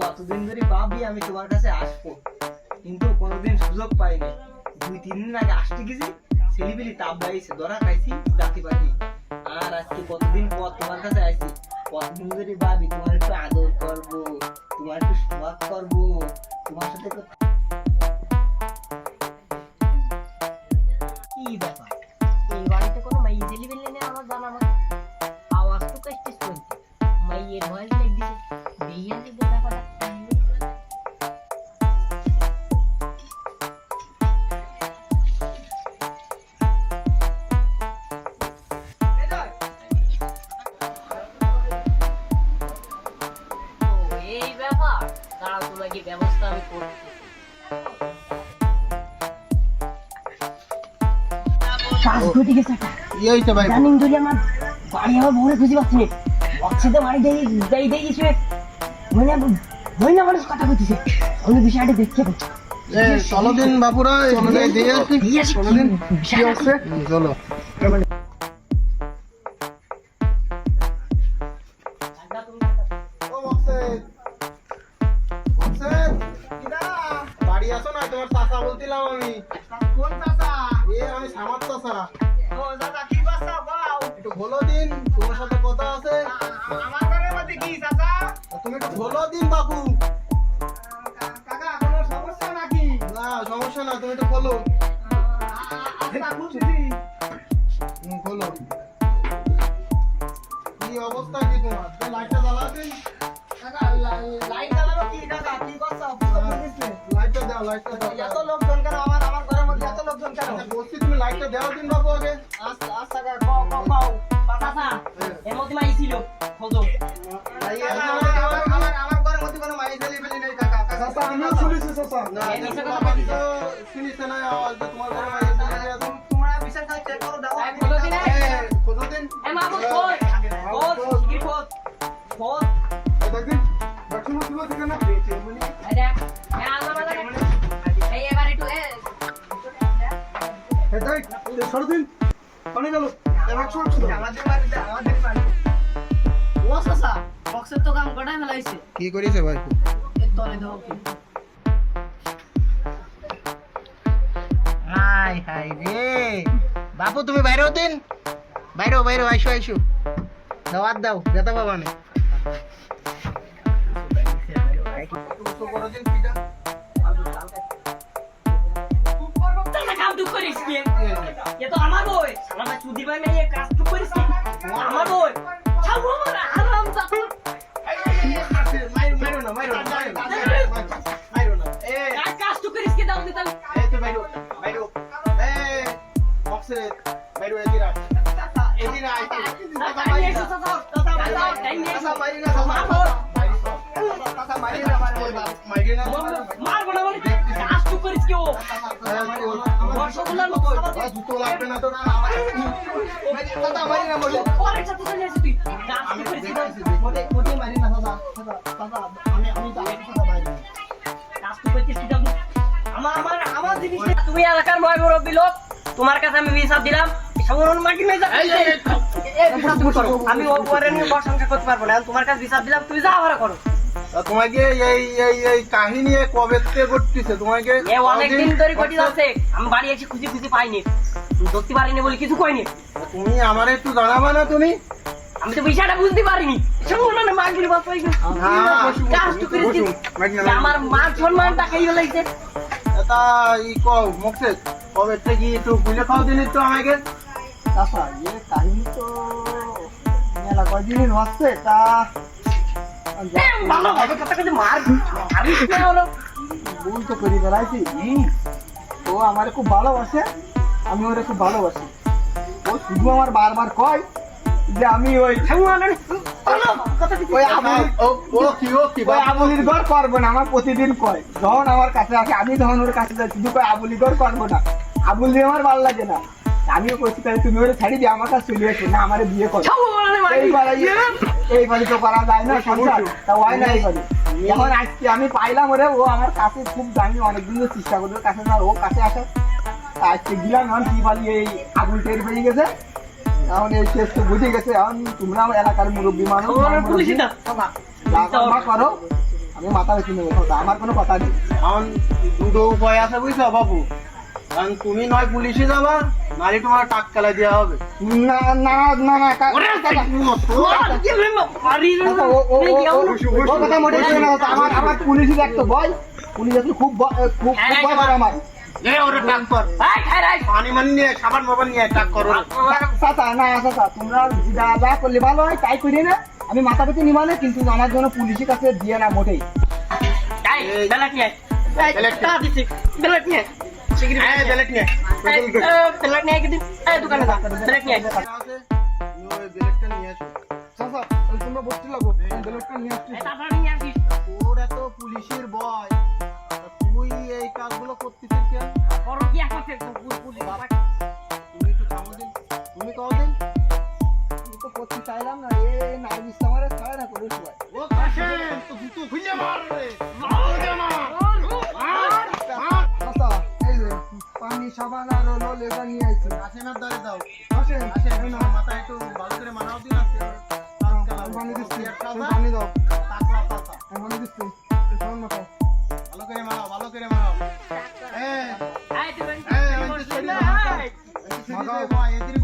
কতদিন ধরে ভাবি আমি তোমার কাছে আসব, কিন্তু কোনোদিন সুযোগ পাইনি। দুই, তিন দিন আগে আসতে গেছি ছেলেপিলি তাপ বাইছে ধরা খাইছি জাতি পাখি আর আজকে কতদিন পর তোমার কাছে আইছি কতদিন ধরে ভাবি, তোমার একটু আদর করব, তোমার একটু শখ করব, তোমার সাথে কি ব্যাপার? মাইয়ের ভয়েস লাইক দিছে দেইয়া দিবে ও, এই ব্যাপার দাঁড়াও তোমাকে ব্যবস্থা আমি করছি কাজ ঘটে গেছে জানিন ধরে আমার বাড়ি আমার ভরে খুঁজে পাচ্ছি না। অচ্ছেদে বাড়ি দিয়ে দিয়ে দিয়ে গেছে মানে হয় না মানুষ কথা কইতেছে। আমি বিষয়টা দেখতে পাচ্ছি। এ চলো দিন বাপুরা এখানে দিয়ে আসি চলো দিন। কি হচ্ছে? চলো। সাথে কথা আছে। আমার ঘরের মধ্যে কি চাচা? তুমি একটু বলো দিন বাবু। কাকা কোনো সমস্যা নাকি? না সমস্যা না তুমি একটু বলো। খুঁজছি হুম, বলো। কি অবস্থা কি তোমার? লাইটটা জ্বালাতেন লাইট জ্বালানো কি কাকা? কি করছ? লাইটটা দাও লাইটটা দাও। এত লোকজন কেন আমার আমার ঘরের মধ্যে এত লোকজন কেন? আচ্ছা, তুমি লাইটটা দাও দিন বাবু আগে। আচ্ছা আচ্ছা এর মধ্যে মাই ছিল। খোঁজো এই, কাকা, এই, আমার আমার- আমার আমার ঘরের মধ্যে কোনো মাইক জ্বালিয়ে ফেলি নেই কাকা কাকা চাচা, আমিও শুনেছি, চাচা। না, এই মিশা তোমার কথা বাড়ি বলছো। তো শুনেছে না আওয়াজ যে তোমার ঘরে মাইক জ্বালিয়ে আছে। তোমরা বিশাল কাজ চেক করো দাও এই, খোঁজো দিনে। এ, খোঁজো দিন। এ মাহমুদ খোঁজ খোঁজ কি খোঁজ খোঁজ এই দেখদিন, দেখুন, তুলো দিকে না। এই দেখ এ আল্লাহ মালা এই এবার একটু এ এই দেখ, এই সরো দিন। অনেক গেল। আমাদের বাড়িতে আমাদের বাড়ি ও চাচা বক্সের তো কাম কটাই ফেলাইছে। কি করেছে ভাই? এর তলে দাও কি? হাই হাই রে। বাপু তুমি বাইরে হতেন বাইরে বাইরে আইসো আইসো। দাওয়াত দাও যেতে বাবা নে। এ আমার বই আমার চুদি ভাই কাজ করিস আমার বই বক্সে বাইরো এদিরা এদিরা আইতে চাচা নিয়ে এসো চাচা চাচা টাইম নিয়ে এসো বাইরে না বাবা কাকা না মারি না মারবো না বলে কাজ তুই করিস কি ও রসগোল্লার মতো জুতো লাগবে না তো কাকা মারি না বলে পরের সাথে চলে এসে তুই করিস কি মোটে মোটে মারি না দাদা দাদা দাদা আমি আমি তো বাইরে কাজ তুই করছিস কি আমার আমার আমার জিনিস তুমি এলাকার ময় মুরব্বী লোক তোমার কাছে আমি হিসাব দিলাম সাধারণ মাটি মেজা আমি ওপরে করতে পারব না তোমার কাছে হিসাব দিলাম তুই যা আবার করো। তোমাকে এই এই এই কাহিনী কবে থেকে ঘটতেছে? তোমাকে এ অনেক দিন ধরে ঘটি যাচ্ছে আমি বাড়ি এসে খুঁজে খুঁজে পাইনি ধরতে পারিনি বলে কিছু কইনি। তুমি আমার একটু জানাবা না তুমি? আমি তো বিষয়টা বুঝতে পারিনি। সাধারণ মাগলি বাপ কাজ তুই করেছিস আমার মান সম্মানটা খাই লাগছে এটা ই কও মুখে কবে থেকে একটু বুঝে খাও দিন একটু আমাকে। ইয়ে কাহিনী তো মেলা কয়দিন হচ্ছে তা ভালো ভাবে কথা কাছে মার মারিস না হলো। ভুল তো করি বেড়াইছি ও আমার খুব ভালোবাসে আমি ওরে খুব ভালোবাসি। ও শুধু আমার বারবার কয় যে আমি ওই আবুলির কি কি ঘর করব না আমার প্রতিদিন কয়। যখন আমার কাছে আসে আমি তখন ওর কাছে যাই শুধু কয় আবুলি ঘর করব না। আবুলি আমার ভালো লাগে না। আমিও কইছি তাহলে তুমি ওরে ছাড়ি দিয়ে আমার কাছে চলে এসো না আমার বিয়ে করো। এই বাড়ি তো করা যায় না সংসার। তা হয় না এই বাড়ি। এখন আজকে আমি পাইলাম ওরে ও আমার কাছে খুব দামি অনেকদিন চেষ্টা করবে কাছে না ও কাছে আসে। আজকে গিলাম এখন কি বলি এই আগুন টের পেয়ে গেছে। এখন এই কেস তো বুঝে গেছে এখন তোমরা আমার এলাকার মুরব্বী মানুষ করো। আমি মাথা বেশি নেব আমার কোনো কথা নেই। এখন দুটো উপায় আছে বুঝছ বাবু। কারণ তুমি নয় পুলিশে যাবা নাহলে তোমার টাক দেওয়া হবে। না না না না ও- কথা আমার আমার পুলিশই দেখতো ভয় পুলিশ আসলে খুব খুব হ্যাঁ, ভয় করে আমার। এ ওরে টাক কর। এই, খাই রাই। পানি মানি নিয়ে সাবান মাবান নিয়ে টাক করো চাচা না চাচা তোমরা যা যা ভালো হয় তাই করি না। আমি মাথা পেতে নিবা না কিন্তু আমার জন্য পুলিশের কাছে দিয়ে না মোটেই। নিয়ে নিয়ে দোকানে যা। নিয়ে নিয়ে আসো। চাচা তোমরা বসতে লাগো। নিয়ে আসছি। নিয়ে আসিস। তোর এত পুলিশের তুই এই কাজগুলো করতেছিস কেন? বড় কি আছে? পুলিশ, পুলিশ, বাবা। তুমি একটু থামো দিন। তুমি কও দিন। আমি তো করতে চাইলাম না। এ নার্ভিস আমার ছাড়ে না করে সবাই ও কাশেম! তো জুতো খুলে মার। সাবান আর হলো লেজার নিয়ে আসেন আর ধরে দাও আসেন আসেন মাথা একটু ভালো করে মানাও দিন আজকে পানি দিচ্ছি পানি দাও পাতলা পাতা পানি দিচ্ছি কেমন মাথা ভালো করে মানাও ভালো করে মানাও হ্যাঁ এই তুমি এই তুমি বয় এই তুমি